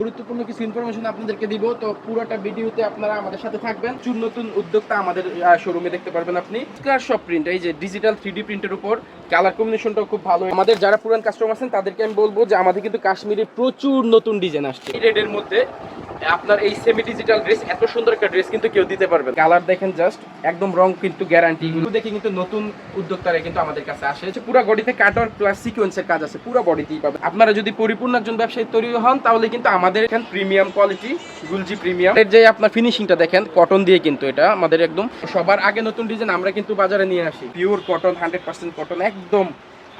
গুরুত্বপূর্ণ কিছু ইনফরমেশন আপনাদেরকে দিব। তো পুরোটা ভিডিওতে আপনারা আমাদের সাথে থাকবেন। চুর নতুন উদ্যোক্তা আমাদের শোরুমে দেখতে পারবেন আপনি। স্কার শপ প্রিন্ট এই যে ডিজিটাল থ্রিডি প্রিন্টের উপর কালার কম্বিনেশনটাও খুব ভালো। আমাদের যারা পুরান কাস্টমার আছেন, তাদেরকে আমি বলব যে আমাদের কিন্তু কাশ্মীরে প্রচুর নতুন ডিজাইন আসছে। এই রেডের মধ্যে আপনার এই সেমি ডিজিটাল ড্রেস এত সুন্দর একটা ড্রেস কিন্তু কেউ দিতে পারবে কালার দেখেন জাস্ট একদম রং কিন্তু গ্যারান্টি কিন্তু দেখে কিন্তু নতুন উদ্যোক্তারা কিন্তু আমাদের কাছে আসে। হচ্ছে পুরো বডিতে কাটার প্লাস সিকোয়েন্সের কাজ আছে পুরো বডিতেই পাবে আপনারা যদি পরিপূর্ণ একজন ব্যবসায়ী তৈরি হন তাহলে কিন্তু আমাদের এখানে প্রিমিয়াম কোয়ালিটি গুলজি প্রিমিয়াম এর যে আপনার ফিনিশিংটা দেখেন কটন দিয়ে কিন্তু এটা আমাদের একদম। সবার আগে নতুন ডিজাইন আমরা কিন্তু বাজারে নিয়ে আসি। Pure cotton hundred percent cotton একদম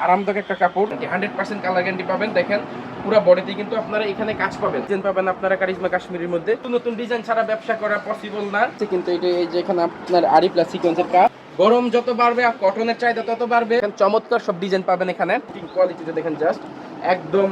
আরামদায়ক একটা কাপড়। হান্ড্রেড পার্সেন্ট কালার গ্যারান্টি পাবেন। দেখেন, পুরো বডিতে কিন্তু আপনারা এখানে কাজ পাবেন। ডিজাইন পাবেন আপনারা কারিজমা কাশ্মীরের মধ্যে। নতুন ডিজাইন ছাড়া ব্যবসা করা পসিবল না। কিন্তু এটা এই যে এখানে আপনার আরি প্লাস সিকোয়েন্সের কাজ। গরম যত বাড়বে আর কটনের চাহিদা তত বাড়বে। চমৎকার সব ডিজাইন পাবেন এখানে। কোয়ালিটিতে দেখেন জাস্ট একদম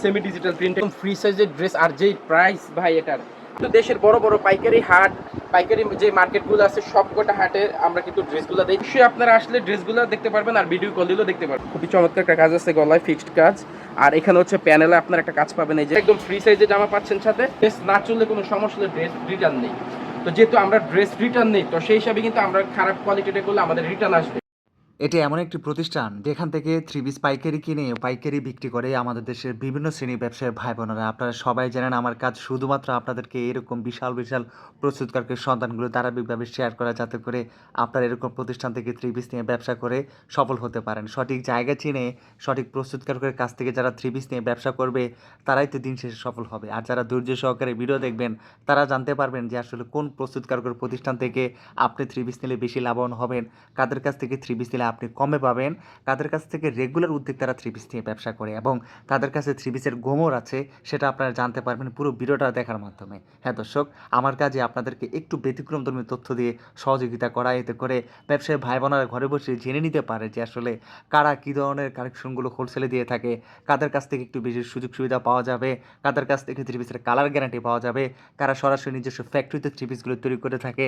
সেমি ডিজিটাল প্রিন্ট একদম ফ্রি সাইজের ড্রেস আর যেই প্রাইস ভাই এটার। তো দেশের বড় বড় পাইকারি হাট, পাইকারি যে মার্কেটগুলো আছে, সব কটা হাটে আমরা কিন্তু ড্রেসগুলো দেখি। অবশ্যই আপনারা আসলে ড্রেসগুলো দেখতে পারবেন আর ভিডিও কল দিলেও দেখতে পারবেন। খুবই চমৎকার একটা কাজ আছে গলায় ফিক্সড কাজ। আর এখানে হচ্ছে প্যানেলে আপনার একটা কাজ পাবেন, এই যে একদম ফ্রি সাইজে জামা পাচ্ছেন সাথে। ড্রেস না চললে কোনো সমস্যা ড্রেস রিটার্ন নেই। তো যেহেতু আমরা ড্রেস রিটার্ন নেই, তো সেই হিসাবে কিন্তু আমরা খারাপ কোয়ালিটিটা করলে আমাদের রিটার্ন আসবে। এটি এমন একটি প্রতিষ্ঠান যেখান থেকে থ্রি পিস পাইকারি কিনে পাইকারি বিক্রি করে আমাদের দেশের বিভিন্ন শ্রেণি ব্যবসায়ী ভাই বোনেরা আপনারা সবাই জানেন আমার কাজ শুধুমাত্র আপনাদেরকে এরকম বিশাল বিশাল প্রস্তুতকারকের সন্তানগুলো ধারাবাহিকভাবে শেয়ার করা যাতে করে আপনারা এরকম প্রতিষ্ঠান থেকে থ্রি পিস নিয়ে ব্যবসা করে সফল হতে পারেন। সঠিক জায়গা চিনে, সঠিক প্রস্তুতকারকের কাছ থেকে যারা থ্রি পিস নিয়ে ব্যবসা করবে, তারাই তো দিন শেষে সফল হবে। আর যারা ধৈর্য সহকারে ভিডিও দেখবেন, তারা জানতে পারবেন যে আসলে কোন প্রস্তুতকারকের প্রতিষ্ঠান থেকে আপনি থ্রি পিস নিলে বেশি লাভবান হবেন, কাদের কাছ থেকে থ্রি পিস নিলে আপনি কমে পাবেন। তাদের কাছ থেকে রেগুলার উদ্যোক্তারা থ্রি পিস নিয়ে ব্যবসা করে এবং তাদের কাছে থ্রি পিসের গোমর আছে, সেটা আপনারা জানতে পারবেন পুরো ভিডিওটা দেখার মাধ্যমে। হ্যাঁ দর্শক, আমার কাজে আপনাদেরকে একটু ব্যতিক্রম ব্যতিক্রমধর্মী তথ্য দিয়ে সহযোগিতা করা, এতে করে ব্যবসায়ী ভাই বোনেরা ঘরে বসে জেনে নিতে পারে যে আসলে কারা কী ধরনের কালেকশনগুলো হোলসেলে দিয়ে থাকে, কাদের কাছ থেকে একটু বেশি সুযোগ সুবিধা পাওয়া যাবে, কাদের কাছ থেকে থ্রি পিসের কালার গ্যারান্টি পাওয়া যাবে, কারা সরাসরি নিজস্ব ফ্যাক্টরিতে থ্রি পিসগুলো তৈরি করে থাকে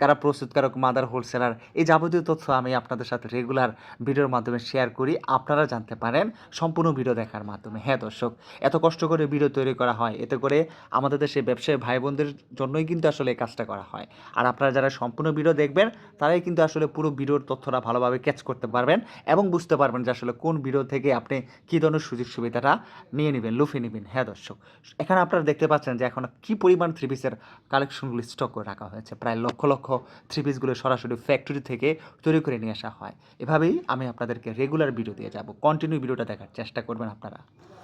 কারা প্রস্তুতকারক মাদার হোলসেলার এই যাবতীয় তথ্য আমি আপনাদের সাথে রেগুলার ভিডিওর মাধ্যমে শেয়ার করি, আপনারা জানতে পারেন সম্পূর্ণ ভিডিও দেখার মাধ্যমে। হ্যাঁ দর্শক, এত কষ্ট করে ভিডিও তৈরি করা হয়, এতে করে আমাদের দেশে ব্যবসায়ী ভাই বোনদের জন্যই কিন্তু আসলে এই কাজটা করা হয়। আর আপনারা যারা সম্পূর্ণ ভিডিও দেখবেন, তারাই কিন্তু আসলে পুরো ভিডিওর তথ্যটা ভালোভাবে ক্যাচ করতে পারবেন এবং বুঝতে পারবেন যে আসলে কোন ভিডিও থেকে আপনি কী ধরনের সুযোগ সুবিধাটা নিয়ে নেবেন, লুফে নেবেন। হ্যাঁ দর্শক, এখানে আপনারা দেখতে পাচ্ছেন যে এখন কী পরিমাণ থ্রি পিসের কালেকশনগুলো স্টক করে রাখা হয়েছে। প্রায় লক্ষ লক্ষ থ্রি পিসগুলো সরাসরি ফ্যাক্টরি থেকে তৈরি করে নিয়ে আসা হয়। এভাবেই আমি আপনাদেরকে রেগুলার ভিডিও দিয়ে যাব। কন্টিনিউ ভিডিওটা দেখার চেষ্টা করবেন আপনারা।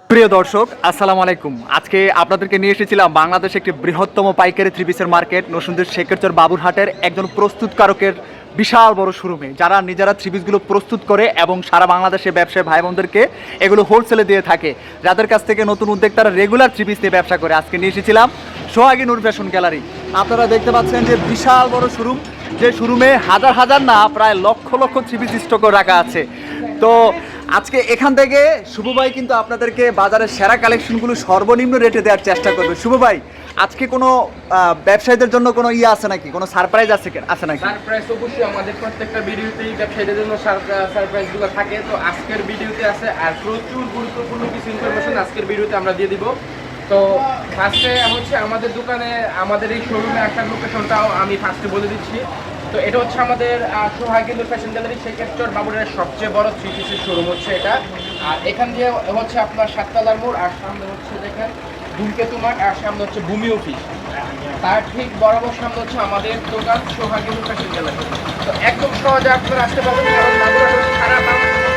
প্রিয় দর্শক, আসসালামু আলাইকুম। আজকে আপনাদেরকে নিয়ে এসেছিলাম বাংলাদেশে একটি বৃহত্তম পাইকারি থ্রি পিসের মার্কেট, নসুন্দের শেখেরচর বাবুরহাটের একজন প্রস্তুতকারকের বিশাল বড় শোরুমে, যারা নিজেরা থ্রি পিসগুলো প্রস্তুত করে এবং সারা বাংলাদেশে ব্যবসায়ী ভাই বোনদেরকে এগুলো হোলসেলে দিয়ে থাকে। যাদের কাছ থেকে নতুন উদ্যোক্তারা রেগুলার থ্রি পিস নিয়ে ব্যবসা করে। আজকে নিয়ে এসেছিলাম সোহাগী নূর ফ্যাশন গ্যালারি। আপনারা দেখতে পাচ্ছেন যে বিশাল বড় শোরুম, যে শোরুমে হাজার হাজার না, প্রায় lakh lakh three piece stock রাখা আছে। তো আজকে এখান থেকে শুভ ভাই কিন্তু আপনাদেরকে বাজারের সেরা কালেকশনগুলো সর্বনিম্ন রেটে দেওয়ার চেষ্টা করবে। শুভ ভাই আজকে কোনো ব্যবসায়ীদের জন্য কোনো ইয়ে আছে নাকি? কোনো সারপ্রাইজ আছে আছে নাকি? সারপ্রাইজ অবশ্যই আমাদের প্রত্যেকটা ভিডিওতেই ব্যবসায়ীদের জন্য সারপ্রাইজগুলো থাকে। তো আজকের ভিডিওতে আছে আর প্রচুর গুরুত্বপূর্ণ কিছু ইনফরমেশন আজকের ভিডিওতে আমরা দিয়ে দিব। তো ফার্স্টে হচ্ছে আমাদের দোকানে, আমাদের এই শোরুমে একটা লোকেশনটাও আমি ফার্স্টে বলে দিচ্ছি। তো এটা হচ্ছে আমাদের সোহাগিন্দু ফ্যাশন গ্যালারি সেকেন্ডর বাবুরের সবচেয়ে বড় থ্রি পিসের শোরুম হচ্ছে এটা। আর এখান দিয়ে হচ্ছে আপনার সাততলার মোড়, আর সামনে হচ্ছে দেখেন ধূমকেতু মাঠ আর সামনে হচ্ছে ভূমি অফিস। তার ঠিক বরাবর সামনে হচ্ছে আমাদের দোকান সোহাগিনী ফ্যাশন গ্যালারি তো একদম সহজে আপনারা আসতে পারবেন কারণ সারা বাংলাদেশের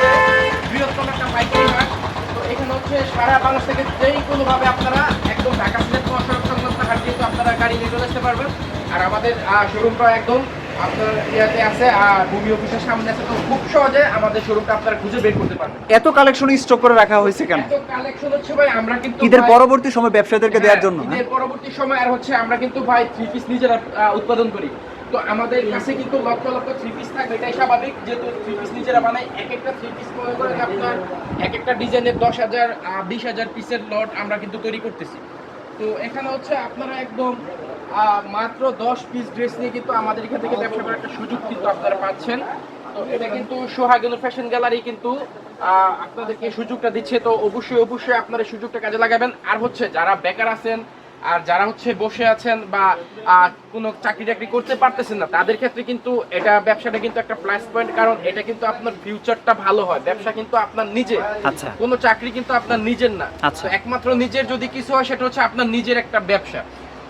বৃহত্তম একটা পাইকারি হাট তো এখানে হচ্ছে সারা বাংলাদেশ থেকে যেই কোনোভাবে আপনারা একদম ঢাকা সিলেট মহাসড়ক সংলগ্ন হাট কিন্তু আপনারা গাড়ি নিয়ে চলে আসতে পারবেন। আর আমাদের শোরুমটা একদম আপনার ইয়াতে আছে আর ভূমি অফিসের সামনে আছে তো খুব সহজে আমাদের শোরুমটা আপনারা খুঁজে বের করতে পারবেন। এত কালেকশন স্টক করে রাখা হয়েছে কেন? এত কালেকশন হচ্ছে ভাই আমরা কিন্তু ঈদের পরবর্তী সময় ব্যবসায়ীদেরকে দেওয়ার জন্য হ্যাঁ, ঈদের পরবর্তী সময় আর হচ্ছে আমরা কিন্তু ভাই থ্রি পিস নিজেরা উৎপাদন করি। তো আমাদের কাছে কিন্তু লক্ষ লক্ষ থ্রি পিস থাকবে এটাই স্বাভাবিক। যেহেতু থ্রি পিস নিজেরা বানাই এক একটা থ্রি পিস মনে করেন আপনার এক একটা ডিজাইনের দশ হাজার বিশ হাজার পিসের লট আমরা কিন্তু তৈরি করতেছি। তো এখানে হচ্ছে আপনারা একদম মাত্র দশ পিস ড্রেস নিয়ে কিন্তু আমাদের এখান থেকে ব্যবসা করার একটা সুযোগ কিন্তু আপনারা পাচ্ছেন। তো এটা কিন্তু সোহাগেন ফ্যাশন গ্যালারি কিন্তু আপনাদেরকে সুযোগটা দিচ্ছে। তো অবশ্যই অবশ্যই আপনারা সুযোগটা কাজে লাগাবেন। আর হচ্ছে যারা বেকার আছেন আর যারা হচ্ছে বসে আছেন বা কোনো চাকরি টাকরি করতে পারতেছেন না তাদের ক্ষেত্রে কিন্তু এটা ব্যবসাটা কিন্তু একটা প্লাস পয়েন্ট কারণ এটা কিন্তু আপনার ফিউচারটা ভালো হয়। ব্যবসা কিন্তু আপনার নিজে। আচ্ছা। কোনো চাকরি কিন্তু আপনার নিজের না। আচ্ছা। একমাত্র নিজের যদি কিছু হয় সেটা হচ্ছে আপনার নিজের একটা ব্যবসা।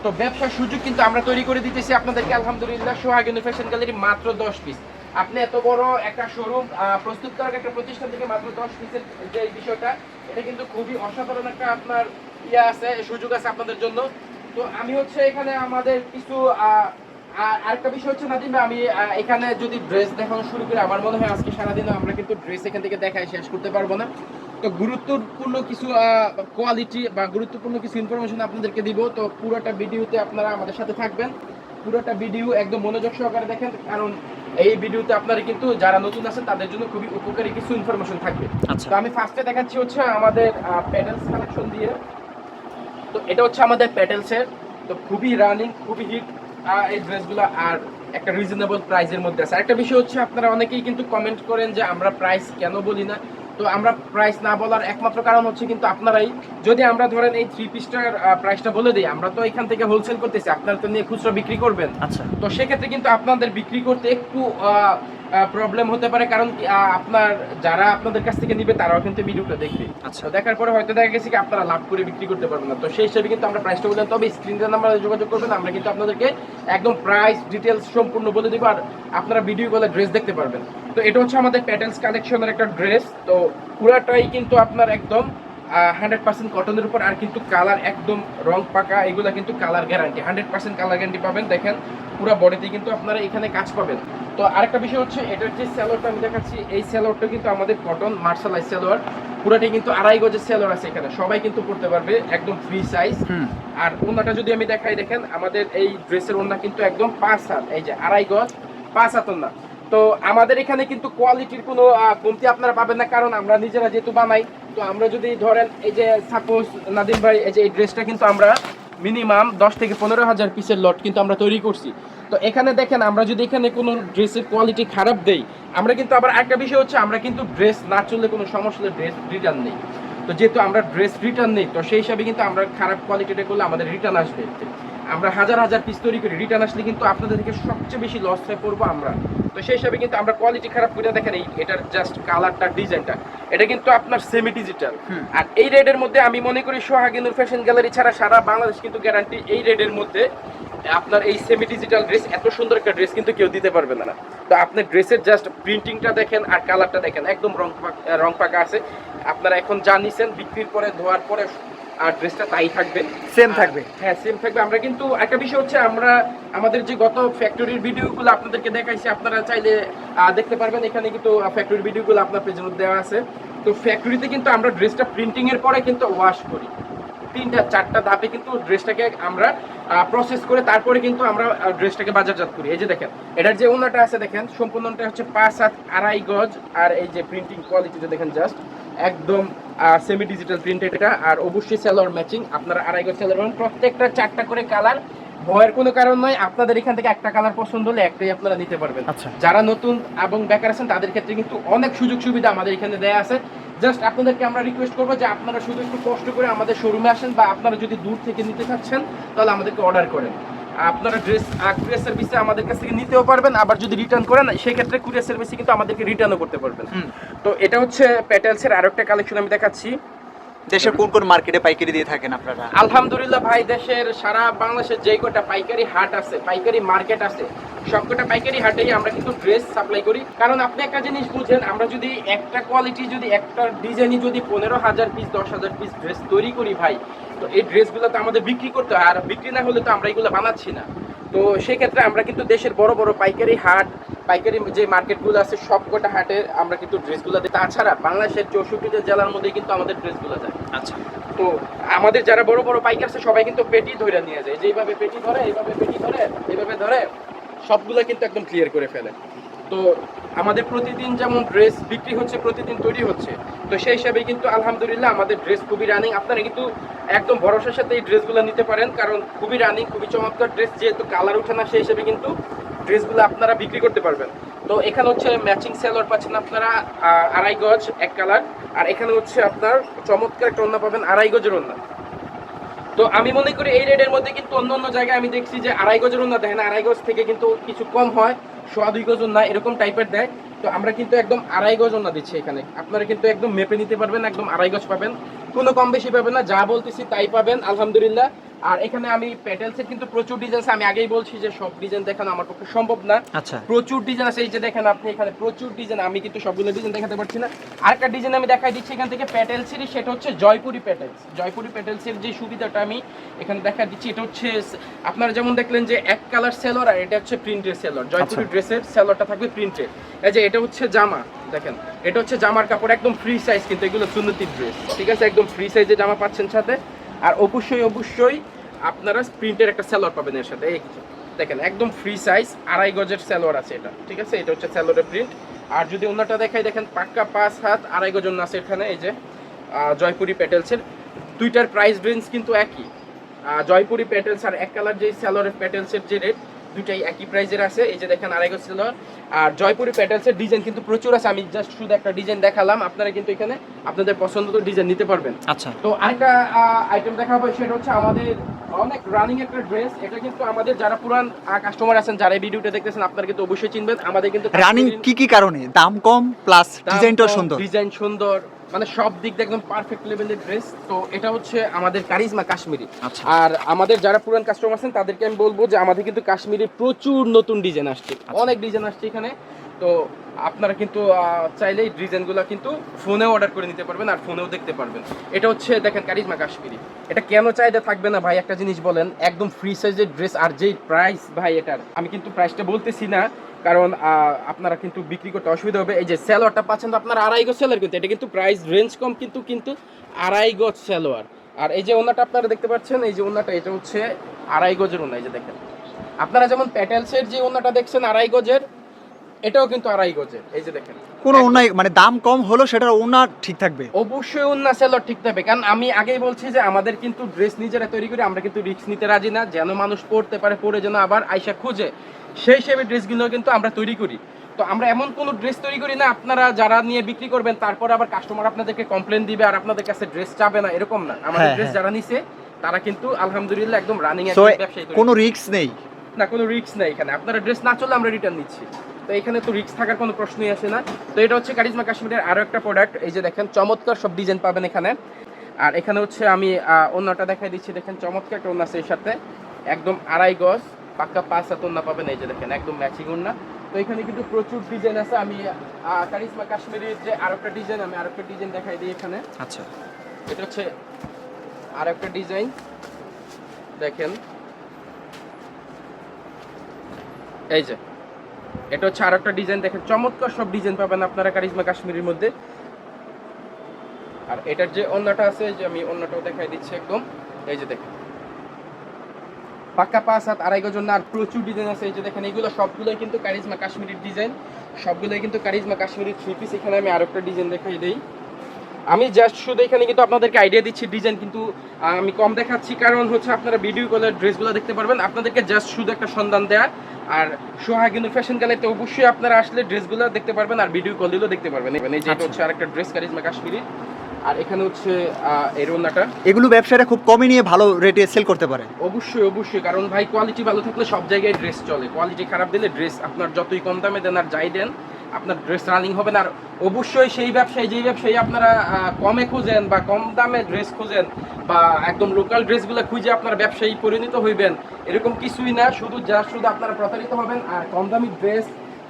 তো ব্যবসার সুযোগ কিন্তু আমরা তৈরি করে দিতেছি আপনাদেরকে, আলহামদুলিল্লাহ। সোহাগিনী ফ্যাশন গ্যালারি মাত্র দশ পিস আপনি এত বড় একটা শোরুম প্রস্তুত করার একটা প্রতিষ্ঠান থেকে মাত্র দশ পিসের যে বিষয়টা, এটা কিন্তু খুবই অসাধারণ একটা আপনার ইয়ে আছে, সুযোগ আছে আপনাদের জন্য। তো আমি হচ্ছে এখানে আমাদের কিছু আরেকটা বিষয় হচ্ছে নাদিম আমি এখানে যদি ড্রেস দেখানো শুরু করি, আমার মনে হয় আজকে সারাদিনও আমরা কিন্তু ড্রেস এখান থেকে দেখায় শেষ করতে পারব না। তো গুরুত্বপূর্ণ কিছু কোয়ালিটি বা গুরুত্বপূর্ণ কিছু ইনফরমেশন আপনাদেরকে দিব। তো পুরোটা ভিডিওতে আপনারা আমাদের সাথে থাকবেন। পুরোটা ভিডিও একদম মনোযোগ সহকারে দেখেন কারণ এই ভিডিওতে আপনারা কিন্তু যারা নতুন আছেন তাদের জন্য খুবই উপকারী কিছু ইনফরমেশন থাকবে। আচ্ছা। তো আমি ফার্স্টে দেখাচ্ছি হচ্ছে আমাদের প্যাডেলস কালেকশন দিয়ে। তো এটা হচ্ছে আমাদের প্যাডেলসের তো খুবই রানিং খুবই হিট এই ড্রেসগুলো আর একটা রিজনেবল প্রাইসের মধ্যে আছে। একটা বিষয় হচ্ছে আপনারা অনেকেই কিন্তু কমেন্ট করেন যে আমরা প্রাইস কেন বলি না। তো আমরা প্রাইস না বলার একমাত্র কারণ হচ্ছে কিন্তু আপনারাই। যদি আমরা ধরেন এই থ্রি পিসটার প্রাইসটা বলে দিই আমরা তো এখান থেকে হোলসেল করতেছি আপনারা তো নিয়ে খুচরো বিক্রি করবেন। আচ্ছা। তো সেক্ষেত্রে কিন্তু আপনাদের বিক্রি করতে একটু প্রবলেম হতে পারে কারণ কি, আপনার যারা আপনাদের কাছ থেকে নিবে তারাও কিন্তু ভিডিওটা দেখবে। আচ্ছা। দেখার পরে হয়তো দেখা গেছে কি আপনারা লাভ করে বিক্রি করতে পারবেন না। তো সেই হিসাবে কিন্তু আমরা প্রাইসটা বললাম তবে স্ক্রিনের নাম্বারে যোগাযোগ করবেন আমরা কিন্তু আপনাদেরকে একদম প্রাইস ডিটেলস সম্পূর্ণ বলে দিব আর আপনারা ভিডিও কলে ড্রেস দেখতে পারবেন। তো এটা হচ্ছে আমাদের প্যাটেলস কালেকশনের একটা ড্রেস তো পুরাটাই কিন্তু আপনার একদম হান্ড্রেড পার্সেন্ট কটনের উপর আর কিন্তু কালার একদম রং পাকা এগুলা কিন্তু colour guarantee hundred percent colour guarantee পাবেন। দেখেন পুরো বডিতে কিন্তু আপনারা এখানে কাজ পাবেন। তো আরেকটা বিষয় হচ্ছে এটার যে স্যালোয়ারটা আমি দেখাচ্ছি এই স্যালোয়ারটা কিন্তু আমাদের কটন মার্শালাই স্যালোয়ার পুরোটাই কিন্তু আড়াই গজের স্যালোয়ার আছে এখানে। সবাই কিন্তু পড়তে পারবে একদম ফ্রি সাইজ আর ওনাটা যদি আমি দেখাই দেখেন আমাদের এই ড্রেসের ওনা কিন্তু একদম পাঁচ হাত এই যে আড়াই গজ পাঁচ হাত ওনা তো আমাদের এখানে কিন্তু কোয়ালিটির কোনো কমতি আপনারা পাবেন না কারণ আমরা নিজেরা যেহেতু বানাই তো আমরা যদি ধরেন এই যে সাপোজ নাদিম ভাই, এই যে এই ড্রেসটা কিন্তু আমরা মিনিমাম দশ থেকে পনেরো হাজার পিসের লট কিন্তু আমরা তৈরি করছি। তো এখানে দেখেন, আমরা যদি এখানে কোনো ড্রেসের কোয়ালিটি খারাপ দেই, আমরা কিন্তু আবার একটা বিষয় হচ্ছে, আমরা কিন্তু ড্রেস না চললে কোনো সমস্যা হলে ড্রেস রিটার্ন নেই। তো যেহেতু আমরা ড্রেস রিটার্ন নেই, তো সেই হিসাবে কিন্তু আমরা খারাপ কোয়ালিটিটা করলে আমাদের রিটার্ন আসবে। আমরা হাজার হাজার পিস তৈরি করি। রিটার্ন আসলে কিন্তু আপনাদের থেকে সবচেয়ে বেশি লস হয়ে পড়ব আমরা। তো সেই হিসাবে কিন্তু আমরা কোয়ালিটি খারাপ করে দেখেন এই এটার জাস্ট কালারটা ডিজাইনটা এটা কিন্তু আপনার সেমি ডিজিটাল। আর এই রেডের মধ্যে আমি মনে করি সোহাগিনুর ফ্যাশন গ্যালারি ছাড়া সারা বাংলাদেশ কিন্তু গ্যারান্টি এই রেডের মধ্যে আপনার এই সেমি ডিজিটাল ড্রেস এত সুন্দর একটা ড্রেস কিন্তু কেউ দিতে পারবে না। তো আপনার ড্রেসের জাস্ট প্রিন্টিংটা দেখেন আর কালারটা দেখেন একদম রং পাক- রং পাকা আছে। আপনারা এখন যা নিছেন বিক্রির পরে ধোয়ার পরে আর ড্রেসটা তাই থাকবে। সেম থাকবে। হ্যাঁ সেম থাকবে। আমরা কিন্তু একটা বিষয় হচ্ছে আমরা আমাদের যে গত ফ্যাক্টরির ভিডিওগুলো আপনাদেরকে দেখাইছি আপনারা চাইলে দেখতে পারবেন এখানে কিন্তু ফ্যাক্টরির ভিডিওগুলো আপনার মধ্যে দেওয়া আছে। তো ফ্যাক্টরিতে কিন্তু আমরা ড্রেসটা প্রিন্টিং এর পরে কিন্তু ওয়াশ করি। তিনটা চারটা ধাপে কিন্তু ড্রেসটাকে আমরা প্রসেস করে তারপরে কিন্তু আমরা ড্রেসটাকে বাজারজাত করি। এই যে দেখেন এটার যে ওনাটা আছে দেখেন সম্পূর্ণটা হচ্ছে পাঁচ সাত আড়াই গজ আর এই যে প্রিন্টিং কোয়ালিটিটা দেখেন জাস্ট একদম সেমি ডিজিটাল প্রিন্টেড এটা আর অবশ্যই সেলোয়ার ম্যাচিং আপনারা আড়াই গজ সেলোয়ার পাবেন। প্রত্যেকটা চারটা করে কালার ভয়ের কোনো কারণ নয় আপনাদের এখান থেকে একটা কালার পছন্দ হলে একটাই আপনারা নিতে পারবেন। আচ্ছা। যারা নতুন এবং বেকার আছেন তাদের ক্ষেত্রে কিন্তু অনেক সুযোগ সুবিধা আমাদের এখানে দেয়া আছে। জাস্ট আপনাদেরকে আমরা রিকোয়েস্ট করব যে আপনারা শুধু একটু কষ্ট করে আমাদের শোরুমে আসেন বা আপনারা যদি দূর থেকে নিতে চাচ্ছেন তাহলে আমাদেরকে অর্ডার করেন। আপনারা ড্রেস কুরিয়ার সার্ভিসে আমাদের কাছ থেকে নিতেও পারবেন আবার যদি রিটার্ন করেন সেক্ষেত্রে কুরিয়ার সার্ভিসে কিন্তু আমাদেরকে রিটার্নও করতে পারবেন। তো এটা হচ্ছে প্যাটেলসের আরেকটা কালেকশন আমি দেখাচ্ছি। দেশের কোন কোন মার্কেটে পাইকারি দিয়ে থাকেন আপনারা? আলহামদুলিল্লাহ ভাই, দেশের সারা বাংলাদেশের যেই কটা পাইকারি হাট আছে, পাইকারি মার্কেট আছে সবকটা পাইকারি হাটেই আমরা কিন্তু ড্রেস সাপ্লাই করি। কারণ আপনি একটা জিনিস বুঝেন, আমরা যদি একটা কোয়ালিটি যদি একটা ডিজাইনই যদি পনেরো হাজার পিস দশ হাজার পিস ড্রেস তৈরি করি ভাই, তো এই ড্রেসগুলো তো আমাদের বিক্রি করতে হয়, আর বিক্রি না হলে তো আমরা এগুলো বানাচ্ছি না। তো সেক্ষেত্রে আমরা কিন্তু দেশের বড় বড় পাইকারি হাট পাইকারি যে মার্কেটগুলো আছে সবকটা হাটে আমরা কিন্তু ড্রেসগুলো দিই তাছাড়া বাংলাদেশের চৌষট্টিটা জেলার মধ্যে কিন্তু আমাদের ড্রেসগুলো যায়। আচ্ছা। তো আমাদের যারা বড় বড় পাইকার আছে সবাই কিন্তু পেটি ধরে নিয়ে যায়। যেইভাবে পেটি ধরে এইভাবে পেটি ধরে এইভাবে ধরে সবগুলো কিন্তু একদম ক্লিয়ার করে ফেলে। তো আমাদের প্রতিদিন যেমন ড্রেস বিক্রি হচ্ছে প্রতিদিন তৈরি হচ্ছে তো সেই হিসাবে কিন্তু আলহামদুলিল্লাহ আমাদের ড্রেস খুবই রানিং আপনারা কিন্তু একদম ভরসার সাথে এই ড্রেসগুলো নিতে পারেন কারণ খুবই রানিং খুবই চমৎকার ড্রেস যেহেতু কালার ওঠে না সেই হিসাবে কিন্তু ড্রেসগুলো আপনারা বিক্রি করতে পারবেন। তো এখানে হচ্ছে ম্যাচিং সেলর পাচ্ছেন আপনারা আড়াই গজ এক কালার আর এখানে হচ্ছে আপনার চমৎকার একটা ওন্না পাবেন আড়াই গজের ওন্না তো আমি মনে করি এই রেটের মধ্যে কিন্তু অন্য অন্য জায়গায় আমি দেখছি যে আড়াই গজের ওন্না দেয় না, আড়াই গজ থেকে কিন্তু কিছু কম হয়, সোয়া দুই গজ ওন্না এরকম টাইপের দেয়। তো আমরা কিন্তু একদম আড়াই গজ ওন্না দিচ্ছি এখানে। আপনারা কিন্তু একদম মেপে নিতে পারবেন, একদম আড়াই গজ পাবেন। কোনো কম বেশি পাবেন না, যা বলতেছি তাই পাবেন, আলহামদুলিল্লাহ। আর এখানে আমি প্যাটেলসের কিন্তু প্রচুর ডিজাইন আমি আগেই বলছি যে সব ডিজাইন দেখানো আমার পক্ষে সম্ভব না। আচ্ছা। প্রচুর ডিজাইন আছে এই যে দেখেন আপনি এখানে প্রচুর ডিজাইন আমি কিন্তু সবগুলো ডিজাইন দেখাতে পারছি না। আরেকটা ডিজাইন আমি দেখাই দিচ্ছি এখান থেকে প্যাটেল সিরিজ সেটা হচ্ছে জয়পুরি প্যাটেলস জয়পুরি প্যাটেলসের যে সুবিধাটা আমি এখানে দেখা দিচ্ছি এটা হচ্ছে আপনারা যেমন দেখলেন যে এক কালার সেলর আর এটা হচ্ছে প্রিন্টের সেলর জয়পুরি আচ্ছা। ড্রেসের সেলরটা থাকবে প্রিন্টের এই যে এটা হচ্ছে জামা দেখেন। এটা হচ্ছে জামার কাপড় একদম ফ্রি সাইজ কিন্তু এগুলো সুন্নতি ড্রেস ঠিক আছে একদম ফ্রি সাইজে জামা পাচ্ছেন সাথে। আর অবশ্যই অবশ্যই আপনারা প্রিন্টের একটা স্যালোয়ার পাবেন এর সাথে। এই কিছু দেখেন, একদম ফ্রি সাইজ আড়াই গজের স্যালোয়ার আছে এটা, ঠিক আছে? এটা হচ্ছে স্যালোয়ারের প্রিন্ট আর যদি অন্যটা দেখাই, দেখেন, পাক্কা পাঁচ হাত, আড়াই গজন আছে এখানে, এই যে জয়পুরি প্যাটেলসের দুইটার প্রাইস রেঞ্জ কিন্তু একই। জয়পুরি প্যাটেলস আর এক কালার যে স্যালোয়ারের প্যাটেলসের যে রেট দুটাই একই প্রাইজের আছে। এই যে দেখেন আড়াই গজ আর জয়পুরি প্যাটেলসের ডিজাইন কিন্তু প্রচুর আছে। আমি জাস্ট শুধু একটা ডিজাইন দেখালাম। আপনারা কিন্তু এখানে আপনাদের পছন্দ তো ডিজাইন নিতে পারবেন। আচ্ছা। তো আরেকটা আইটেম দেখা হবে সেটা হচ্ছে আমাদের অনেক রানিং একটা ড্রেস এটা কিন্তু আমাদের যারা পুরান কাস্টমার আছেন যারা এই ভিডিওটা দেখতেছেন আপনারা কিন্তু অবশ্যই চিনবেন। আমাদের কিন্তু রানিং কি কি কারণে? দাম কম প্লাস ডিজাইনটাও সুন্দর। ডিজাইন সুন্দর। মানে সব দিক দিয়ে একদম পারফেক্ট লেভেলের ড্রেস তো এটা হচ্ছে আমাদের কারিজমা কাশ্মীরি। আচ্ছা। আর আমাদের যারা পুরান কাস্টমার আছেন তাদেরকে আমি বলব যে আমাদের কিন্তু কাশ্মীরি প্রচুর নতুন ডিজাইন আসছে। আচ্ছা। অনেক ডিজাইন আসছে এখানে। তো আপনারা কিন্তু আহ, চাইলেই ডিজাইনগুলো কিন্তু ফোনেও অর্ডার করে নিতে পারবেন আর ফোনেও দেখতে পারবেন। এটা হচ্ছে দেখেন কারিজমা কাশ্মীরি। এটা কেন চাহিদা থাকবে না ভাই? একটা জিনিস বলেন একদম ফ্রি সাইজের ড্রেস আর যেই প্রাইস ভাই এটার। আমি কিন্তু প্রাইসটা বলতেছি না কারণ আপনারা কিন্তু বিক্রি করতে অসুবিধা হবে। এই যে স্যালোয়ারটা পাচ্ছেন তো আপনারা আড়াই গজ সেলোয়ার কিন্তু এটা কিন্তু প্রাইস রেঞ্জ কম কিন্তু কিন্তু আড়াই গজ সেলোয়ার। আর এই যে ওনাটা আপনারা দেখতে পাচ্ছেন এই যে ওনাটা এটা হচ্ছে আড়াই গজের ওনা এই যে দেখেন। আপনারা যেমন প্যাটেলসের যে ওনাটা দেখছেন আড়াই গজের এটাও কিন্তু আড়াই গজের এই যে দেখেন। কোনো অন্যায় মানে দাম কম হলো সেটার ওনার ঠিক থাকবে? অবশ্যই উন্না সেলর ঠিক থাকবে কারণ আমি আগেই বলছি যে আমাদের কিন্তু ড্রেস নিজেরা তৈরি করি আমরা কিন্তু রিস্ক নিতে রাজি না যেন মানুষ পড়তে পারে পরে যেন আবার আইসা খুঁজে। সেই হিসেবে ড্রেসগুলো কিন্তু আমরা তৈরি করি। তো আমরা এমন কোনো ড্রেস তৈরি করি না আপনারা যারা নিয়ে বিক্রি করবেন তারপর আবার কাস্টমার আপনাদেরকে কমপ্লেন দিবে আর আপনাদের কাছে ড্রেস চাবে না এরকম না। আমাদের হ্যাঁ, ড্রেস হ্যাঁ। যারা নিছে তারা কিন্তু আলহামদুলিল্লাহ একদম রানিং একদম ব্যবসায়ী কোনো রিস্ক নেই? না কোনো রিস্ক নাই এখানে। আপনারা ড্রেস না চললে আমরা রিটার্ন নিচ্ছি। তো এখানে তো রিস্ক থাকার কোনো প্রশ্নই আসে না। তো এটা হচ্ছে কারিজমা কাশ্মীরের আরও একটা প্রোডাক্ট এই যে দেখেন চমৎকার সব ডিজাইন পাবেন এখানে। আর এখানে হচ্ছে আমি অন্যটা দেখাই দিচ্ছি। দেখেন চমৎকার একটা অন্য আছে এর সাথে। একদম আড়াই গজ। পাক্কা পাঁচ হাত অন্য পাবেন এই যে দেখেন একদম ম্যাচিং ওন্না তো এখানে কিন্তু প্রচুর ডিজাইন আছে। আমি আহ, কারিজমা কাশ্মীরের যে আরও একটা ডিজাইন আমি আর একটা ডিজাইন দেখাই দিই এখানে। আচ্ছা। এটা হচ্ছে আর একটা ডিজাইন দেখেন। এই যে এটা হচ্ছে আর একটা ডিজাইন দেখেন চমৎকার সব ডিজাইন পাবেন আপনারা কারিজমা কাশ্মীরের মধ্যে। আর এটার যে অন্যটা আছে যে আমি অন্যটাও দেখাই দিচ্ছি একদম। এই যে দেখেন পাক্কা পাঁচ হাত আড়াই গজন আর প্রচুর ডিজাইন আছে। এই যে দেখেন এগুলো সবগুলোই কিন্তু কারিজমা কাশ্মীরের ডিজাইন সবগুলোই কিন্তু কারিজমা কাশ্মীরের থ্রি পিস এখানে আমি আর একটা ডিজাইন দেখাই দেই। আমি জাস্ট শুধু এখানে কিন্তু আপনাদেরকে আইডিয়া দিচ্ছি ডিজাইন কিন্তু আমি কম দেখাচ্ছি। কারণ হচ্ছে আপনারা ভিডিও কলের ড্রেসগুলো দেখতে পারবেন। আপনাদেরকে জাস্ট শুধু একটা সন্ধান দেয়া। আর সোহাগ কিন্তু ফ্যাশন গ্যালারিতে অবশ্যই আপনারা আসলে ড্রেসগুলো দেখতে পারবেন আর ভিডিও কল দিলেও দেখতে পারবেন। এই যে এটা আচ্ছা। হচ্ছে আরেকটা ড্রেস কারিজমা কাশ্মীরি। আর এখানে হচ্ছে আহ, এর এগুলো ব্যবসায়ীরা খুব কমে নিয়ে ভালো রেটে সেল করতে পারে। অবশ্যই অবশ্যই কারণ ভাই কোয়ালিটি ভালো থাকলে সব জায়গায় ড্রেস চলে। কোয়ালিটি খারাপ দিলে ড্রেস আপনার যতই কম দামে দেন আর যাই দেন আপনার ড্রেস রানিং হবে না। আর অবশ্যই সেই ব্যবসায়ী যেই ব্যবসায়ী আপনারা কমে খুঁজেন বা কম দামে ড্রেস খুঁজেন বা একদম লোকাল ড্রেসগুলো খুঁজে আপনার ব্যবসায়ী পরিণত হইবেন এরকম কিছুই না। শুধু যা শুধু আপনারা প্রতারিত হবেন আর কম দামি ড্রেস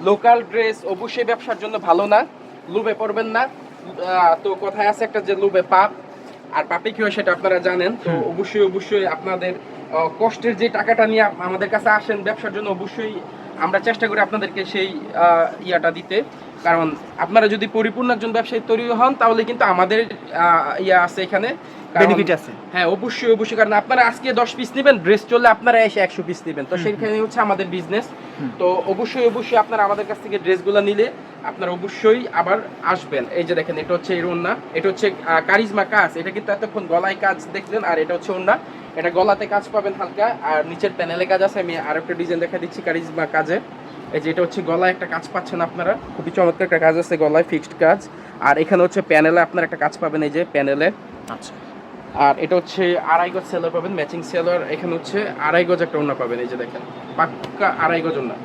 লোকাল ড্রেস অবশ্যই ব্যবসার জন্য ভালো না। লোভে পড়বেন না। তো কথায় আছে একটা যে লোভে পাপ আর পাপে কি হয় সেটা আপনারা জানেন। তো অবশ্যই অবশ্যই আপনাদের কষ্টের যে টাকাটা নিয়ে আমাদের কাছে আসেন ব্যবসার জন্য অবশ্যই আমরা চেষ্টা করি আপনাদেরকে সেই আহ, ইয়াটা দিতে। কারণ আপনারা যদি পরিপূর্ণ একজন ব্যবসায়ী তৈরি হন তাহলে কিন্তু আমাদের ইয়া আছে এখানে। বেনিফিট আছে। হ্যাঁ অবশ্যই অবশ্যই। কারণ আপনারা আজকে দশ পিস নেবেন ড্রেস চললে আপনারা এসে একশো পিস নেবেন। তো সেইখানে হচ্ছে আমাদের বিজনেস তো অবশ্যই অবশ্যই আপনারা আমাদের কাছ থেকে ড্রেসগুলো নিলে আপনারা অবশ্যই আবার আসবেন। এই যে দেখেন এটা হচ্ছে এর ওন্না এটা হচ্ছে কারিজমা কাজ। এটা কিন্তু এতক্ষণ গলায় কাজ দেখলেন আর এটা হচ্ছে ওন্না এটা গলাতে কাজ পাবেন হালকা আর নিচের প্যানেলে কাজ আছে। আমি আর একটা ডিজাইন দেখা দিচ্ছি কারিজমা কাজে এই যে এটা হচ্ছে গলায় একটা কাজ পাচ্ছেন আপনারা। খুবই চমৎকার একটা কাজ আছে গলায় ফিক্সড কাজ। আর এখানে হচ্ছে প্যানেলে আপনারা একটা কাজ পাবেন এই যে প্যানেলে আচ্ছা। আর এটা হচ্ছে আড়াই গজ সেলার পাবেন ম্যাচিং সেলার এখানে হচ্ছে আড়াই গজ একটা ওড়না পাবেন এই যে দেখেন। পাক্কা আড়াই গজ ওড়না।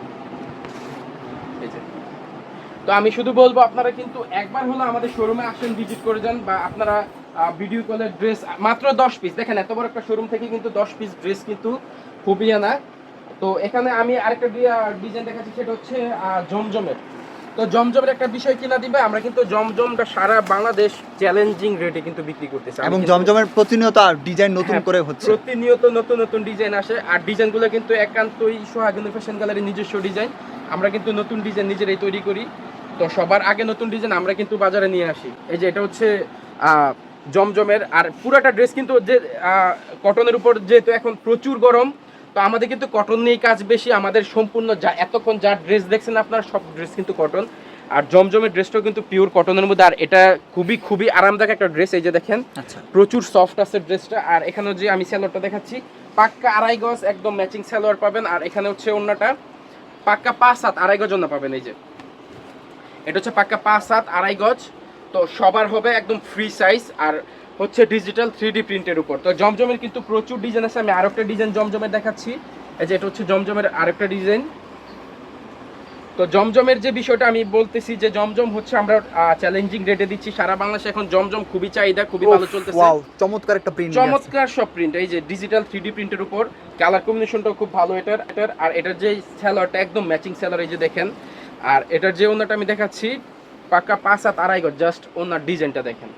এই যে। তো আমি শুধু বলব আপনারা কিন্তু একবার হলো আমাদের শোরুমে আসেন ভিজিট করে যান বা আপনারা ভিডিও কলের ড্রেস মাত্র দশ পিস দেখেন এত বড় একটা শোরুম থেকে কিন্তু দশ পিস ড্রেস কিন্তু খুবই আনা। তো এখানে আমি আরেকটা ডিজাইন দেখাচ্ছি সেটা হচ্ছে জমজমের। তো জমজমের একটা বিষয় কিনা দিবে আমরা কিন্তু জমজমটা সারা বাংলাদেশ চ্যালেঞ্জিং রেটে কিন্তু বিক্রি করতেছি। এবং জমজমের প্রতিনিয়ত আর ডিজাইন নতুন হ্যাঁ, করে হচ্ছে। প্রতিনিয়ত নতুন নতুন ডিজাইন আসে আর ডিজাইনগুলো কিন্তু একান্তই সোহাগিনী ফ্যাশন গ্যালারির নিজস্ব ডিজাইন আমরা কিন্তু নতুন ডিজাইন নিজেরাই তৈরি করি। তো সবার আগে নতুন ডিজাইন আমরা কিন্তু বাজারে নিয়ে আসি। এই যে এটা হচ্ছে জমজমের আর পুরোটা ড্রেস কিন্তু যে কটনের উপর যেহেতু এখন প্রচুর গরম তো আমাদের কিন্তু কটন নিয়ে কাজ বেশি আমাদের সম্পূর্ণ যা এতক্ষণ যা ড্রেস দেখছেন আপনারা সব ড্রেস কিন্তু কটন আর জমজমের ড্রেসটাও কিন্তু পিওর কটনের মধ্যে আর এটা খুবই খুবই আরামদায়ক একটা ড্রেস এই যে দেখেন। আচ্ছা। প্রচুর সফট আছে ড্রেসটা আর এখানে যে আমি স্যালোয়ারটা দেখাচ্ছি পাক্কা আড়াই গজ একদম ম্যাচিং স্যালোয়ার পাবেন। আর এখানে হচ্ছে অন্যটা পাক্কা পাঁচ সাত আড়াই গজ অন্য পাবেন এই যে। এটা হচ্ছে পাক্কা পাঁচ সাত আড়াই গজ। তো সবার হবে একদম ফ্রি সাইজ আর হচ্ছে ডিজিটাল থ্রি ডি প্রিন্টের উপর। তো জমজমের কিন্তু প্রচুর ডিজাইন আছে। আমি আরেকটা ডিজাইন জমজমের দেখাচ্ছি। এই যে এটা হচ্ছে জমজমের আরেকটা ডিজাইন তো জমজমের যে বিষয়টা আমি বলতেছি যে জমজম হচ্ছে আমরা চ্যালেঞ্জিং রেটে দিচ্ছি। সারা বাংলাদেশে এখন জমজম খুবই চাহিদা খুবই ভালো চলতেছে। ওয়াও চমৎকার একটা প্রিন্ট চমৎকার সব প্রিন্ট এই যে ডিজিটাল থ্রি ডি প্রিন্টের উপর। কালার কম্বিনেশনটাও খুব ভালো এটার এটার। আর এটার যে স্যালারটা একদম ম্যাচিং স্যালার এই যে দেখেন। আর এটার যে ওনাটা আমি দেখাচ্ছি পাক্কা পাঁচ সাত আড়াই গজ জাস্ট ওনার ডিজাইনটা দেখেন।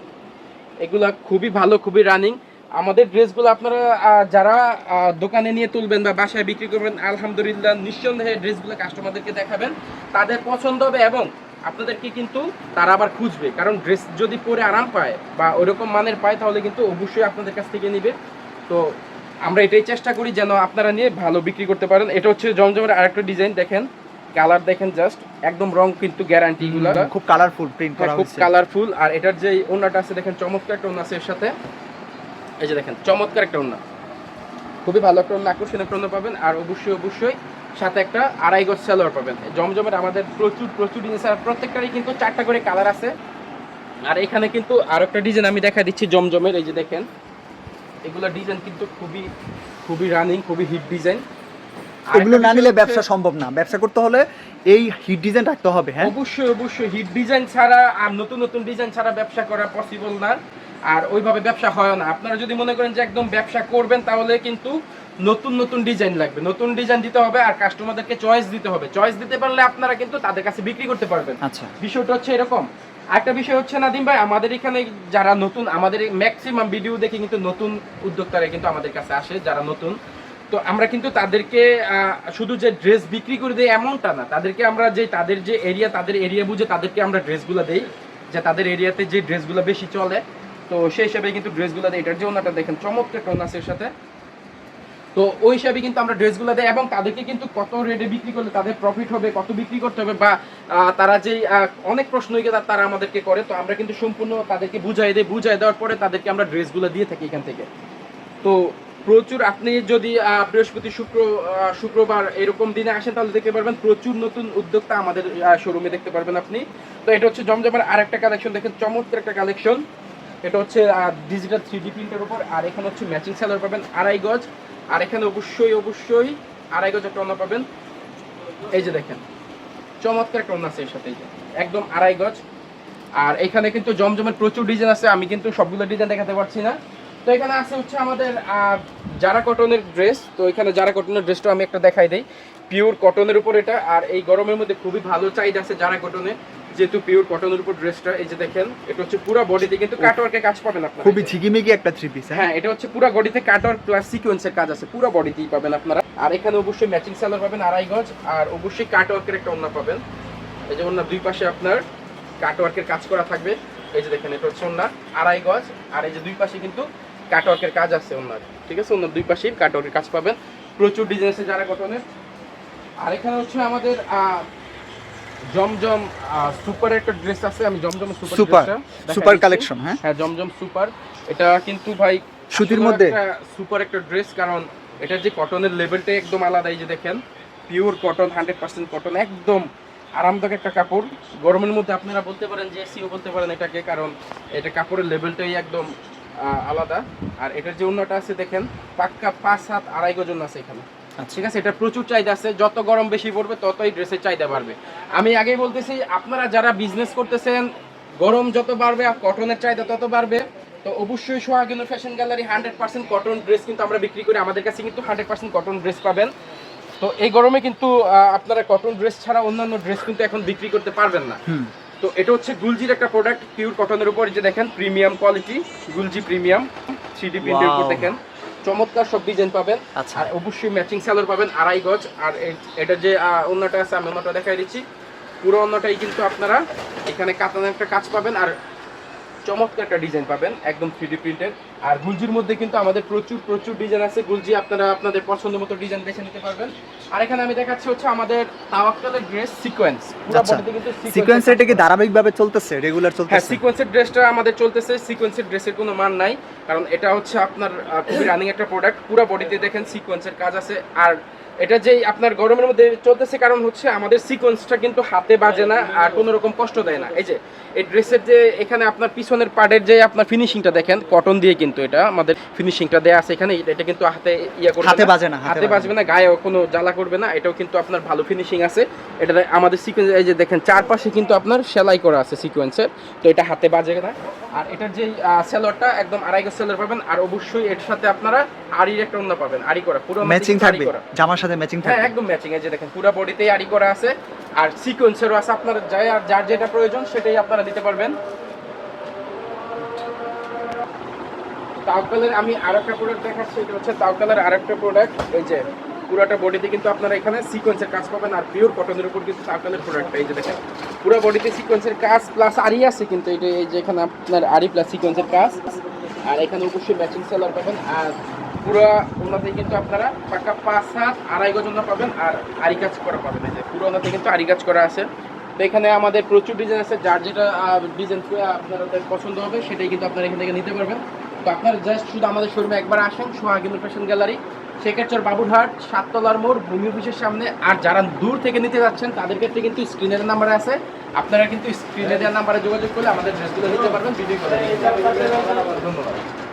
এগুলা খুবই ভালো, খুবই রানিং আমাদের ড্রেসগুলো আপনারা যারা দোকানে নিয়ে তুলবেন বা বাসায় বিক্রি করবেন, আলহামদুলিল্লাহ নিঃসন্দেহে ড্রেসগুলো কাস্টমারদেরকে দেখাবেন। তাদের পছন্দ হবে এবং আপনাদেরকে কিন্তু তারা আবার খুঁজবে। কারণ ড্রেস যদি পরে আরাম পায় বা ওইরকম মানের পায়, তাহলে কিন্তু অবশ্যই আপনাদের কাছ থেকে নিবে। তো আমরা এটাই চেষ্টা করি যেন আপনারা নিয়ে ভালো বিক্রি করতে পারেন। এটা হচ্ছে জমজমের আরেকটা ডিজাইন দেখেন। কালার দেখেন জাস্ট একদম রং কিন্তু গ্যারান্টি এগুলো। খুব কালারফুল প্রিন্ট করা হ্যাঁ, খুব কালারফুল আর এটার যে ওন্নাটা আছে দেখেন চমৎকার একটা ওন্না আছে এর সাথে। এই যে দেখেন চমৎকার একটা ওন্না। খুবই ভালো একটা ওন্না আকর্ষণীয় একটা ওন্না পাবেন। আর অবশ্যই অবশ্যই সাথে একটা আড়াই গজ সালোয়ার পাবেন। জমজমের আমাদের প্রচুর প্রচুর জিনিস আর প্রত্যেকটারই কিন্তু চারটা করে কালার আছে। আর এখানে কিন্তু আর একটা ডিজাইন আমি দেখা দিচ্ছি জমজমের। এই যে দেখেন এগুলো ডিজাইন কিন্তু খুবই খুবই রানিং খুবই হিট ডিজাইন এগুলো না নিলে ব্যবসা সম্ভব না। ব্যবসা করতে হলে এই হিট ডিজাইন রাখতে হবে হ্যাঁ? অবশ্যই অবশ্যই। হিট ডিজাইন ছাড়া আর নতুন নতুন ডিজাইন ছাড়া ব্যবসা করা পসিবল না। আর ওইভাবে ব্যবসা হয় না। আপনারা যদি মনে করেন যে একদম ব্যবসা করবেন তাহলে কিন্তু নতুন নতুন ডিজাইন লাগবে। নতুন ডিজাইন দিতে হবে আর কাস্টমারদেরকে চয়েস দিতে হবে। চয়েস দিতে পারলে আপনারা কিন্তু তাদের কাছে বিক্রি করতে পারবেন। আচ্ছা। বিষয়টা হচ্ছে এরকম। একটা বিষয় হচ্ছে নাদিম ভাই আমাদের এখানে যারা নতুন আমাদের ম্যাক্সিমাম ভিডিও দেখে কিন্তু নতুন উদ্যোক্তারা কিন্তু আমাদের কাছে আসে যারা নতুন। তো আমরা কিন্তু তাদেরকে শুধু যে ড্রেস বিক্রি করে দেই এমনটা না, তাদেরকে আমরা যে তাদের যে এরিয়া তাদের এরিয়া বুঝে তাদেরকে আমরা ড্রেসগুলো দেই, যে তাদের এরিয়াতে যে ড্রেসগুলো বেশি চলে। তো সেই হিসাবে কিন্তু ড্রেসগুলো দেয় এটার যে ওনাটা দেখেন, চমৎকার টোন আছে এর সাথে। তো ওই হিসাবে কিন্তু আমরা ড্রেসগুলো দেয় এবং তাদেরকে কিন্তু কত রেটে বিক্রি করলে তাদের প্রফিট হবে, কত বিক্রি করতে হবে বা তারা যে অনেক প্রশ্ন তারা আমাদেরকে করে। তো আমরা কিন্তু সম্পূর্ণ তাদেরকে বুঝাই দেই, বুঝাই দেওয়ার পরে তাদেরকে আমরা ড্রেসগুলো দিয়ে থাকি এখান থেকে। তো প্রচুর, আপনি যদি বৃহস্পতি, শুক্র শুক্রবার এরকম দিনে আসেন, তাহলে দেখতে পারবেন প্রচুর নতুন উদ্যোক্তা আমাদের শোরুমে দেখতে পারবেন আপনি। তো এটা হচ্ছে জমজমের আরেকটা কালেকশন দেখেন চমৎকার একটা কালেকশন এটা হচ্ছে ডিজিটাল থ্রি ডি প্রিন্টের উপর, আর এখানে হচ্ছে ম্যাচিং স্যালার পাবেন আড়াই গজ। আর এখানে অবশ্যই অবশ্যই আড়াই গজ একটা পাবেন। এই যে দেখেন, চমৎকার একটা আছে এর সাথে একদম আড়াই গজ। আর এখানে কিন্তু জমজমের প্রচুর ডিজাইন আছে, আমি কিন্তু সবগুলো ডিজাইন দেখাতে পারছি না। তো এখানে আছে হচ্ছে আমাদের যারা কটনের ড্রেস তো এখানে যারা কটনের ড্রেসটা আমি একটা দেখাই দেই। পিওর কটনের উপর এটা আর এই গরমের মধ্যে খুবই ভালো চাহিদা আছে যারা কটনে যেহেতু পিওর কটনের উপর ড্রেসটা এই যে দেখেন এটা হচ্ছে পুরো বডিতে কিন্তু কাটওয়ার্কের কাজ পাবেন আপনারা। খুবই ঝিকিমিকি একটা থ্রি পিস হ্যাঁ? হ্যাঁ এটা হচ্ছে পুরো বডিতে কাটওয়ার্ক প্লাস সিকোয়েন্সের কাজ আছে পুরো বডিতেই পাবেন আপনারা। আর এখানে অবশ্যই ম্যাচিং স্যালার পাবেন আড়াই গজ আর অবশ্যই কাটওয়ার্কের একটা ওন্না পাবেন। এই যে ওন্নার দুই পাশে আপনার কাটওয়ার্কের কাজ করা থাকবে। এই যে দেখেন এটা হচ্ছে ওন্না আড়াই গজ আর এই যে দুই পাশে কিন্তু কাটওয়ার্কের কাজ আছে ওনার ঠিক আছে? ওনার দুই পাশেই কাটওয়ার্কের কাজ পাবেন। প্রচুর ডিজাইন আছে যারা কটনের আর এখানে হচ্ছে আমাদের জমজম সুপার একটা ড্রেস আছে। আমি Zamzam super super super collection হ্যাঁ? হ্যাঁ জমজম সুপার এটা কিন্তু ভাই সুতির মধ্যে? সুপার একটা ড্রেস কারণ এটার যে কটনের লেভেলটাই একদম আলাদা এই যে দেখেন। Pure cotton hundred percent cotton একদম আরামদায়ক একটা কাপড়। গরমের মধ্যে আপনারা বলতে পারেন যে সিও বলতে পারেন এটাকে কারণ এটা কাপড়ের লেভেলটাই একদম আলাদা। আর এটার যে অন্যটা আছে দেখেন পাক্কা পাঁচ সাত আড়াই গজন আছে এখানে। ঠিক আছে? এটা প্রচুর চাহিদা আছে। যত গরম বেশি পড়বে ততই ড্রেসের চাহিদা বাড়বে। আমি আগেই বলতেছি আপনারা যারা বিজনেস করতেছেন গরম যত বাড়বে আর কটনের চাহিদা তত বাড়বে তো অবশ্যই Sohagino fashion gallery hundred percent cotton dress কিন্তু আমরা বিক্রি করি। আমাদের কাছে কিন্তু হান্ড্রেড পার্সেন্ট কটন ড্রেস পাবেন। তো এই গরমে কিন্তু আপনারা কটন ড্রেস ছাড়া অন্যান্য ড্রেস কিন্তু এখন বিক্রি করতে পারবেন না। তো এটা হচ্ছে গুলজির একটা প্রোডাক্ট পিওর কটনের উপর। যে দেখেন প্রিমিয়াম কোয়ালিটি গুলজি প্রিমিয়াম থ্রি প্রিন্টের উপর দেখেন। চমৎকার সব ডিজাইন পাবেন। আচ্ছা। আর অবশ্যই ম্যাচিং স্যালোর পাবেন আড়াই গজ। আর এটা যে অন্যটা আছে আমি অন্যটা দেখাই দিচ্ছি। পুরো অন্যটাই কিন্তু আপনারা এখানে কাতানের একটা কাজ পাবেন। আর চমৎকার একটা ডিজাইন পাবেন একদম থ্রি প্রিন্টের আর গুলজির মধ্যে কিন্তু আমাদের প্রচুর প্রচুর ডিজাইন আছে। গুলজি আপনারা আপনাদের পছন্দ মতো ডিজাইন বেছে নিতে পারবেন। আর এখানে আমি দেখাচ্ছি হচ্ছে আমাদের তাওয়াক্কালের ড্রেস সিকোয়েন্স পুরো আচ্ছা। বডিতে কিন্তু সিকোয়েন্স সিকোয়েন্সের এটা কি ধারাবাহিকভাবে চলতেছে? রেগুলার চলতেছে হ্যাঁ চলতেছে? সিকোয়েন্সের ড্রেসটা আমাদের চলতেছে। সিকোয়েন্সের ড্রেসের কোনো মান নাই। কারণ এটা হচ্ছে আপনার খুবই রানিং একটা প্রোডাক্ট পুরো বডিতে দেখেন সিকোয়েন্সের কাজ আছে। আর এটা যেই আপনার গরমের মধ্যে চলতেছে কারণ হচ্ছে আমাদের সিকোয়েন্সটা কিন্তু হাতে বাজে না আর কোনো রকম কষ্ট দেয় না। এই যে এই ড্রেসের যে এখানে আপনার পিছনের পার্টের যে আপনার ফিনিশিংটা দেখেন কটন দিয়ে কিন্তু এটা আমাদের ফিনিশিংটা দেয়া আছে এখানে। এটা- কিন্তু হাতে ইয়া করবে হাতে বাজে না, হাতে বাজবে না গায়েও কোনো জ্বালা করবে না। এটাও কিন্তু আপনার ভালো ফিনিশিং আছে। এটা আমাদের সিকোয়েন্স এই যে দেখেন চারপাশে কিন্তু আপনার সেলাই করা আছে সিকোয়েন্সের তো এটা হাতে বাজে না। আর এটার যে সেলরটা একদম আড়াই গজ সেলর পাবেন। আর অবশ্যই এর সাথে আপনারা আড়ির একটা অন্য পাবেন। আড়ি করা পুরো ম্যাচিং থাকবে। জামার সাথে ম্যাচিং হ্যাঁ থাকবে। একদম ম্যাচিং এই যে দেখেন পুরো বডিতেই আড়ি করা আছে আর সিকোয়েন্সেরও আছে আপনার যাই আর যার যেটা প্রয়োজন সেটাই আপনারা দিতে পারবেন। তাওকালের আমি আরেকটা প্রোডাক্ট দেখাচ্ছি এটা হচ্ছে তাওকালের আরেকটা প্রোডাক্ট এই যে পুরোটা বডিতে কিন্তু আপনারা এখানে সিকোয়েন্সের কাজ পাবেন আর পিওর কটনের উপর কিন্তু তাওকালের প্রোডাক্ট এই যে দেখেন পুরো বডিতে সিকোয়েন্সের কাজ প্লাস আড়ি আছে কিন্তু এটা এই যে এখানে আপনার আড়ি প্লাস সিকোয়েন্সের কাজ আর এখানে অবশ্যই ম্যাচিং সেলার পাবেন আর পুরো ওনাতে কিন্তু আপনারা পাকা পাঁচ হাত আড়াই গজ ওনা পাবেন আর আড়ি কাজ করা পাবেন এই যে। পুরো ওনাতে কিন্তু আড়ি কাজ করা আছে। তো এখানে আমাদের প্রচুর ডিজাইন আছে, যার যেটা ডিজাইন আপনাদের পছন্দ হবে, সেটাই কিন্তু আপনারা এখান থেকে নিতে পারবেন। তো আপনারা জাস্ট শুধু আমাদের শোরুমে একবার আসেন সোহাগিনুর ফ্যাশন গ্যালারি শেখেরচর বাবুরহাট, সাততলার মোড়, ভূমি অফিসের সামনে। আর যারা দূর থেকে নিতে যাচ্ছেন, তাদের ক্ষেত্রে কিন্তু স্ক্রিনের নাম্বার আছে। আপনারা কিন্তু স্ক্রিনে দেওয়ার নাম্বারে যোগাযোগ করলে আমাদের ড্রেসগুলো নিতে পারবেন ভিডিও করে ধন্যবাদ।